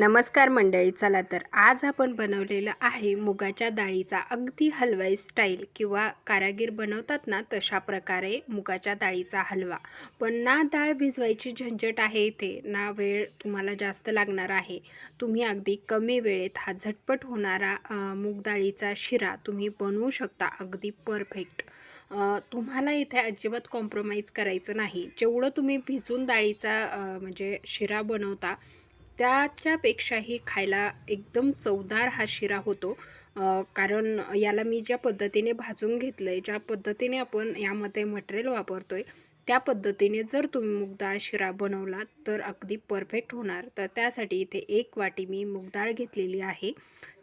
नमस्कार मंडळी चला तर आज आपण बनवलेलं आहे मुगाच्या डाळीचा अगदी हलवाई स्टाईल किंवा कारागीर बनवतात ना तशा प्रकारे मुगाच्या डाळीचा हलवा. पण ना डाळ भिजवायची झंझट आहे इथे ना वेळ तुम्हाला जास्त लागणार आहे. तुम्ही अगदी कमी वेळेत हा झटपट होणारा मूग डाळीचा शिरा तुम्ही बनवू शकता अगदी परफेक्ट तुम्हाला इथे अजिबात कॉम्प्रोमाइज करायचं नाही. जेवढं तुम्ही भिजून डाळीचा म्हणजे शिरा बनवता त्याच्यापेक्षाही खायला एकदम चवदार हा शिरा होतो. कारण याला मी ज्या पद्धतीने भाजून घेतलं आहे ज्या पद्धतीने आपण यामध्ये मटेरियल वापरतो आहे त्या पद्धतीने जर तुम्ही मूगडाळ शिरा बनवला तर अगदी परफेक्ट होणार. तर त्यासाठी इथे एक वाटी मी मूगडाळ घेतलेली आहे.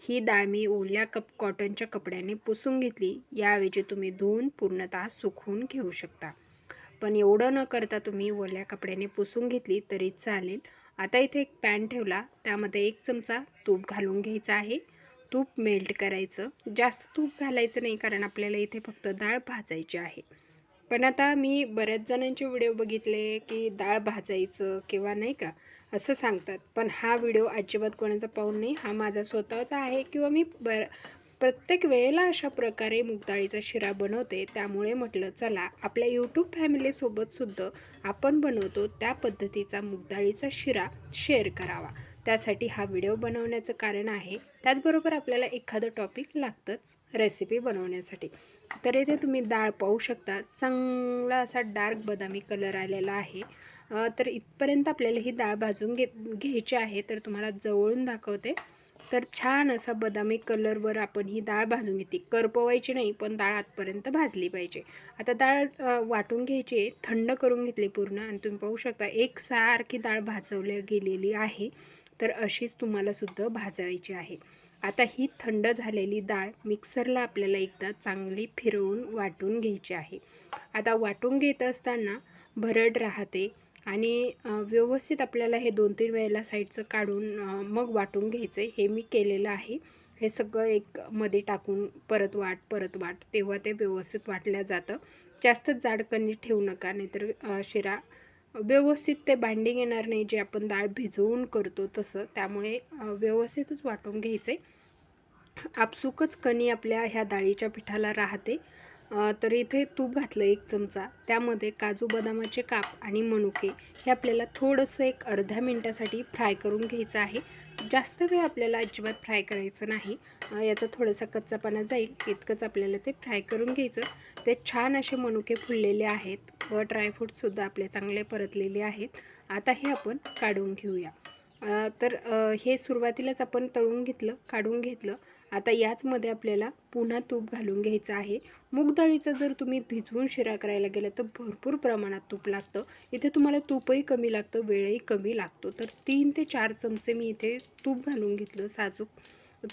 ही डाळ मी ओल्या कप कॉटनच्या कपड्याने पुसून घेतली. याऐवजी तुम्ही धुवून पूर्णतः सुकवून घेऊ शकता. पण एवढं न करता तुम्ही ओल्या कपड्याने पुसून घेतली तरी चालेल. आता इथे एक पॅन ठेवला. त्यामध्ये एक चमचा तूप घालून घ्यायचा आहे. तूप मेल्ट करायचं. जास्त तूप घालायचं नाही कारण आपल्याला इथे फक्त डाळ भाजायची आहे. पण आता मी बऱ्याच जणांचे व्हिडिओ बघितले की डाळ भाजायचं किंवा नाही का असं सांगतात. पण हा व्हिडिओ अजिबात कोणाचा पाहून नाही. हा माझा स्वतःचा आहे किंवा मी बर प्रत्येक वेळेला अशा प्रकारे मुगडाळीचा शिरा बनवते. त्यामुळे म्हटलं चला आपल्या यूट्यूब फॅमिलीसोबत सुद्धा आपण बनवतो त्या पद्धतीचा मुगडाळीचा शिरा शेअर करावा. त्यासाठी हा व्हिडिओ बनवण्याचं कारण आहे. त्याचबरोबर आपल्याला एखादं टॉपिक लागतंच रेसिपी बनवण्यासाठी. तर येथे तुम्ही डाळ पाहू शकता. चांगला असा डार्क बदामी कलर आलेला आहे. तर इथपर्यंत आपल्याला ही डाळ भाजून घे घ्यायची आहे. तर तुम्हाला जवळून दाखवते. तर छान असा बदामी कलरवर आपण ही डाळ भाजून घेते करपवायची नाही पण डाळ आतपर्यंत भाजली पाहिजे. आता डाळ वाटून घ्यायची थंड करून घेतली पूर्ण आणि तुम्ही पाहू शकता एक सारखी डाळ भाजवल्या गेलेली आहे. तर अशीच तुम्हालासुद्धा भाजायची आहे. आता ही थंड झालेली डाळ मिक्सरला आपल्याला एकदा चांगली फिरवून वाटून घ्यायची आहे. आता वाटून घेत असताना भरड राहते. आणि व्यवस्थित आपल्याला हे दोन तीन वेळेला साईडचं काढून मग वाटून घ्यायचं. आहे हे मी केलेलं आहे. हे सगळं एक मध्ये टाकून परत वाट परत वाट तेव्हा ते व्यवस्थित वाटलं जातं. जास्त जाड कणी ठेवू नका नाहीतर शिरा व्यवस्थित ते बाइंडिंग येणार नाही जे आपण डाळ भिजवून करतो तसं. त्यामुळे व्यवस्थितच वाटून घ्यायचं. आहे आपसुकच कणी आपल्या ह्या डाळीच्या पिठाला राहते. तर इथे तूप घातलं एक चमचा. त्यामध्ये काजू बदामाचे काप आणि मनुके हे आपल्याला थोडंसं एक अर्ध्या मिनटासाठी फ्राय करून घ्यायचं आहे. जास्त वेळ आपल्याला अजिबात फ्राय करायचं नाही. याचा थोडासा कच्चापणा जाईल. इतकंच आपल्याला ते फ्राय करून घ्यायचं. ते छान असे मनुके फुललेले आहेत व ड्रायफ्रूटसुद्धा आपले चांगले परतलेले आहेत. आता हे आपण काढून घेऊया. तर हे सुरुवातीलाच आपण तळून घेतलं काढून घेतलं. आता याचमध्ये आपल्याला पुन्हा तूप घालून घ्यायचं आहे. मूग डाळीचा जर तुम्ही भिजवून शिरा करायला गेला तर भरपूर प्रमाणात तूप लागतं. इथे तुम्हाला तूपही कमी लागतं वेळही कमी लागतो. तर तीन ते चार चमचे मी इथे तूप घालून घेतलं साजूक.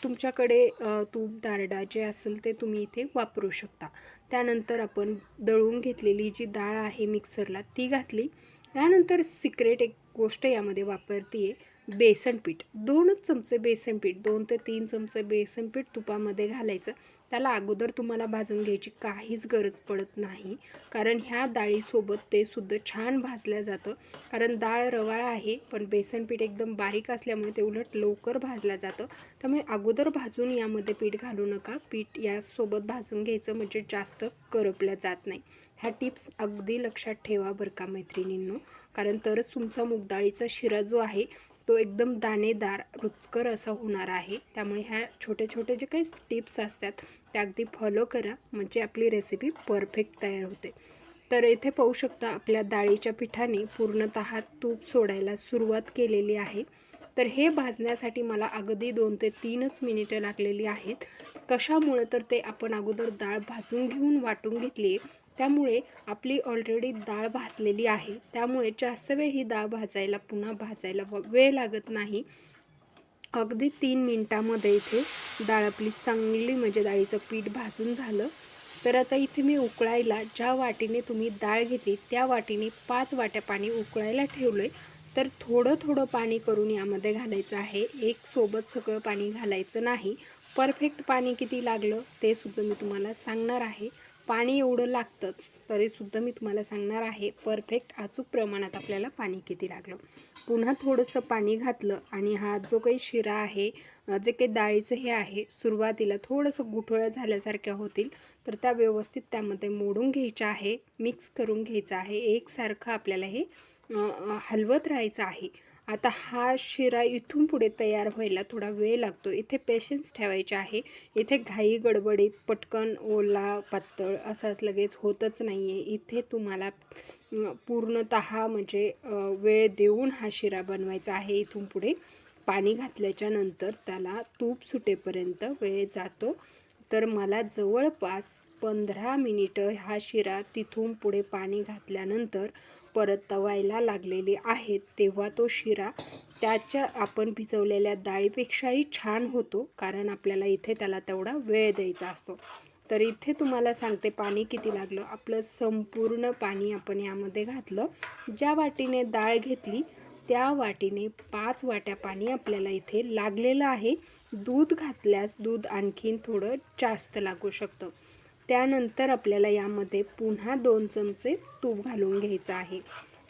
तुमच्याकडे तूप दारडा जे असेल ते तुम्ही इथे वापरू शकता. त्यानंतर आपण दळून घेतलेली जी डाळ आहे मिक्सरला ती घातली. त्यानंतर सिक्रेट एक गोष्ट यामध्ये वापरते आहे बेसन पीठ. दोनच चमचे बेसन पीठ. दोन ते तीन चमचे बेसन पीठ तुपामध्ये घालायचं. त्याला अगोदर तुम्हाला भाजून घ्यायची काहीच गरज पडत नाही. कारण ह्या डाळीसोबत ते सुद्धा छान भाजलं जातं. कारण डाळ रवाळ आहे पण बेसन पीठ एकदम बारीक असल्यामुळे ते उलट लवकर भाजलं जातं. त्यामुळे अगोदर भाजून यामध्ये पीठ घालू नका. पीठ यासोबत भाजून घ्यायचं म्हणजे जास्त करपल्या जात नाही. ह्या टिप्स अगदी लक्षात ठेवा बरं का मैत्रिणींनो. कारण तरच तुमचा मुगडाळीचा शिरा जो आहे तो एकदम दाणेदार रुचकर असा होणार आहे. त्यामुळे ह्या छोटे छोटे जे काही टिप्स असतात त्या अगदी फॉलो करा. म्हणजे आपली रेसिपी परफेक्ट तयार होते. तर येथे पाहू शकता आपल्या डाळीच्या पिठाने पूर्णत तूप सोडायला सुरुवात केलेली आहे. तर हे भाजण्यासाठी मला अगदी दोन ते तीनच मिनिटं लागलेली आहेत. कशामुळे तर ते आपण अगोदर डाळ भाजून घेऊन वाटून घेतली आहे त्यामुळे आपली ऑलरेडी डाळ भाजलेली आहे. त्यामुळे जास्त वेळ ही डाळ भाजायला पुन्हा भाजायला व- वेळ लागत नाही. अगदी तीन मिनटामध्ये इथे डाळ आपली चांगली म्हणजे डाळीचं पीठ भाजून झालं. तर आता इथे मी उकळायला ज्या वाटीने तुम्ही डाळ घेतली त्या वाटीने पाच वाट्या पाणी उकळायला ठेवलं आहे तर थोडं थोडं पाणी करून यामध्ये घालायचं आहे. एक सोबत सगळं पाणी घालायचं नाही. परफेक्ट पाणी किती लागलं ते सुद्धा मी तुम्हाला सांगणार आहे. पाणी एवढं लागतंच तरीसुद्धा मी तुम्हाला सांगणार आहे परफेक्ट अचूक प्रमाणात आपल्याला पाणी किती लागलं. पुन्हा थोडंसं पाणी घातलं आणि हा जो काही शिरा आहे जे काही डाळीचं हे आहे सुरुवातीला थोडंसं गुठळ्या झाल्यासारख्या होतील तर त्या व्यवस्थित त्यामध्ये मोडून घ्यायच्या आहे मिक्स करून घ्यायचं आहे. एकसारखं आपल्याला हे हलवत राहायचं आहे. आता हा शिरा इथून पुढे तयार व्हायला थोडा वेळ लागतो. इथे पेशन्स ठेवायचे आहे. इथे घाई गडबडीत पटकन ओला पातळ असंच लगेच होतच नाही आहे इथे तुम्हाला पूर्णत म्हणजे वेळ देऊन हा शिरा बनवायचा आहे इथून पुढे. पाणी घातल्याच्या नंतर त्याला तूप सुटेपर्यंत वेळ जातो. तर मला जवळपास पंधरा मिनिटं हा शिरा तिथून पुढे पाणी घातल्यानंतर परत तवायला लागलेले आहेत. तेव्हा तो शिरा त्याच्या आपण भिजवलेल्या डाळीपेक्षाही छान होतो कारण आपल्याला इथे त्याला तेवढा वेळ द्यायचा असतो. तर इथे तुम्हाला सांगते पाणी किती लागलं. आपलं संपूर्ण पाणी आपण यामध्ये घातलं. ज्या वाटीने डाळ घेतली त्या वाटीने पाच वाट्या पाणी आपल्याला इथे लागलेलं आहे. दूध घातल्यास दूध आणखीन थोडं जास्त लागू शकतं. त्यानंतर आपल्याला यामध्ये पुन्हा दोन चमचे तूप घालून घ्यायचं आहे.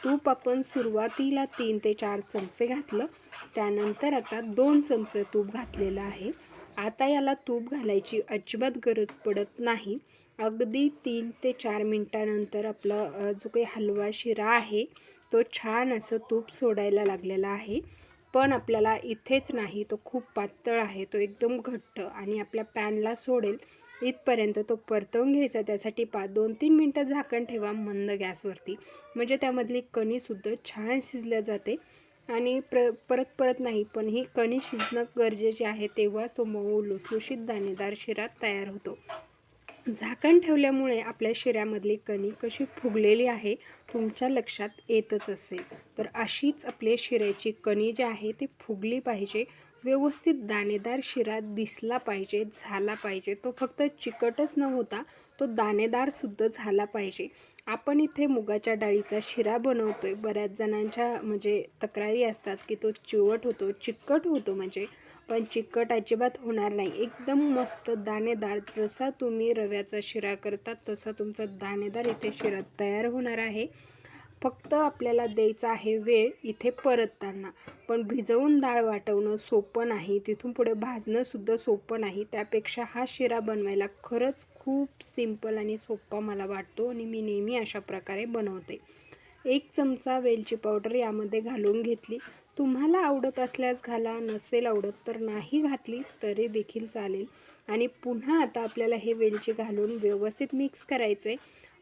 तूप आपण सुरुवातीला तीन ते चार चमचे घातलं. त्यानंतर आता दोन चमचे तूप घातलेलं आहे. आता याला तूप घालायची अजिबात गरज पडत नाही. अगदी तीन ते चार मिनटानंतर आपला जो काही हलवा शिरा आहे तो छान असं तूप सोडायला लागलेला आहे. पण आपल्याला इथेच नाही तो खूप पातळ आहे तो एकदम घट्ट आणि आपल्या पॅनला सोडेल. इथपर्यंत तो परतवून घ्यायचा. त्यासाठी पा दोन तीन मिनटं झाकण ठेवा मंद गॅसवरती. म्हणजे त्यामधली कणीसुद्धा छान शिजल्या जाते. आणि प्र परत परत नाही पण ही कणी शिजणं गरजेचे आहे तेव्हाच तो मऊ लुसलुशीत दाणेदार शिरा तयार होतो. झाकण ठेवल्यामुळे आपल्या शिऱ्यामधली कणी कशी फुगलेली आहे तुमच्या लक्षात येतच असेल. तर अशीच आपले शिऱ्याची कणी जी आहे ती फुगली पाहिजे. व्यवस्थित दाणेदार शिरा दिसला पाहिजे झाला पाहिजे. तो फक्त चिकटच न होता तो दाणेदारसुद्धा झाला पाहिजे. आपण इथे मुगाच्या डाळीचा शिरा बनवतो आहे बऱ्याच जणांच्या म्हणजे तक्रारी असतात की तो चिवट होतो चिकट होतो म्हणजे. पण चिकट अजिबात होणार नाही. एकदम मस्त दाणेदार जसा तुम्ही रव्याचा शिरा करता तसा तुमचा दाणेदार इथे शिरा तयार होणार आहे. फक्त आपल्याला द्यायचा आहे वेळ इथे परतताना. पण भिजवून डाळ वाटवणं सोपं नाही. तिथून पुढे भाजणंसुद्धा सोपं नाही. त्यापेक्षा हा शिरा बनवायला खरंच खूप सिंपल आणि सोपा मला वाटतो आणि मी नेहमी अशा प्रकारे बनवते. एक चमचा वेलची पावडर यामध्ये घालून घेतली. तुम्हाला आवडत असल्यास घाला नसेल आवडत तर नाही घातली तरी देखील चालेल. आणि पुन्हा आता आपल्याला हे वेलची घालून व्यवस्थित मिक्स करायचं आहे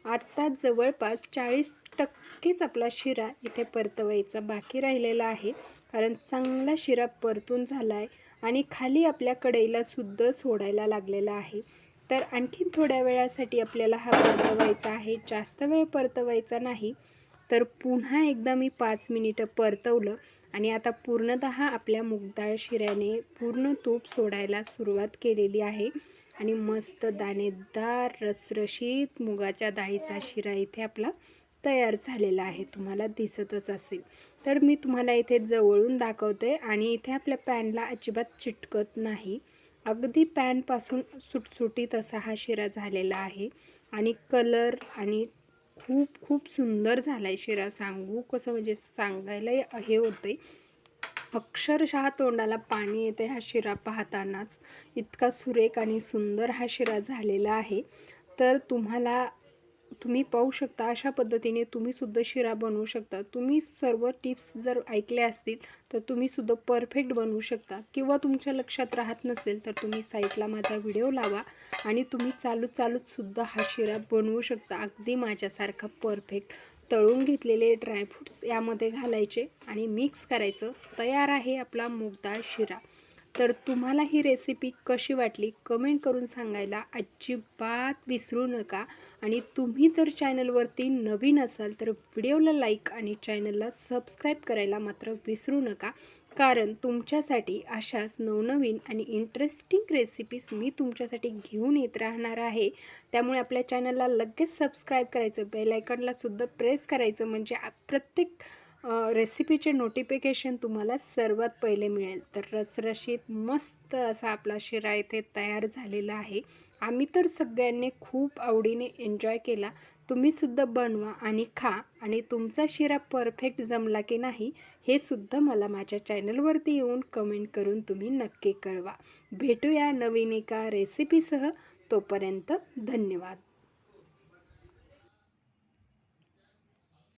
आत्ता जवळपास चाळीस टक्केच आपला शिरा इथे परतवायचा बाकी राहिलेला आहे. कारण चांगला शिरा परतून झाला आहे आणि खाली आपल्या कढईला सुद्धा सोडायला लागलेला आहे. तर आणखीन थोड्या वेळासाठी आपल्याला हा परतवायचा आहे. जास्त वेळ परतवायचा नाही. तर पुन्हा एकदा मी पाच मिनिटं परतवलं आणि आता पूर्णतः आपल्या मुगदाळ शिऱ्याने पूर्ण तूप सोडायला सुरुवात केलेली आहे. आणि मस्त दाणेदार रसरशीत मुगाच्या डाळीचा शिरा इथे आपला तयार झालेला आहे. तुम्हाला दिसतच असेल. तर मी तुम्हाला इथे जवळून दाखवते आणि इथे आपल्या पॅनला अजिबात चिटकत नाही. अगदी पॅनपासून सुटसुटीत असा हा शिरा झालेला आहे. आणि कलर आणि खूप खूप सुंदर झाला आहे शिरा. सांगू कसं म्हणजे सांगायला हे होते अक्षरशः तोंडाला पाणी येते हा शिरा पाहतानाच. इतका सुरेख आणि सुंदर हा शिरा झालेला आहे. तर तुम्हाला तुम्ही पाहू शकता अशा पद्धतीने तुम्हीसुद्धा शिरा बनवू शकता. तुम्ही सर्व टिप्स जर ऐकल्या असतील तर तुम्हीसुद्धा परफेक्ट बनवू शकता. किंवा तुमच्या लक्षात राहत नसेल तर तुम्ही साईटला माझा व्हिडिओ लावा आणि तुम्ही चालू चालूतसुद्धा हा शिरा बनवू शकता. अगदी माझ्यासारखा परफेक्ट. तळून घेतलेले ड्रायफ्रूट्स यामध्ये घालायचे आणि मिक्स करायचं. तयार आहे आपला मूगडाळ शिरा. तर तुम्हाला ही रेसिपी कशी वाटली? कमेंट करून सांगायला अजिबात विसरू नका. आणि तुम्ही जर चॅनलवरती नवीन असाल तर व्हिडिओला लाईक आणि चॅनलला सबस्क्राईब करायला मात्र विसरू नका. कारण तुमच्यासाठी अशाच नवनवीन आणि इंटरेस्टिंग रेसिपीज मी तुमच्यासाठी घेऊन येत राहणार आहे. त्यामुळे आपल्या चॅनलला लगेच सबस्क्राईब करायचं बेलायकनलासुद्धा प्रेस करायचं. म्हणजे प्रत्येक रेसिपीचे नोटिफिकेशन तुम्हाला सर्वात पहिले मिळेल. तर रसरशीत मस्त असा आपला शिरा इथे तयार झालेला आहे. आम्ही तर सगळ्यांनी खूप आवडीने एन्जॉय केला. तुम्हीसुद्धा बनवा आणि खा. आणि तुमचा शिरा परफेक्ट जमला की नाही हे सुद्धा मला माझ्या चॅनलवरती येऊन कमेंट करून तुम्ही नक्की कळवा. भेटूया नवीन एका रेसिपीसह तोपर्यंत धन्यवाद.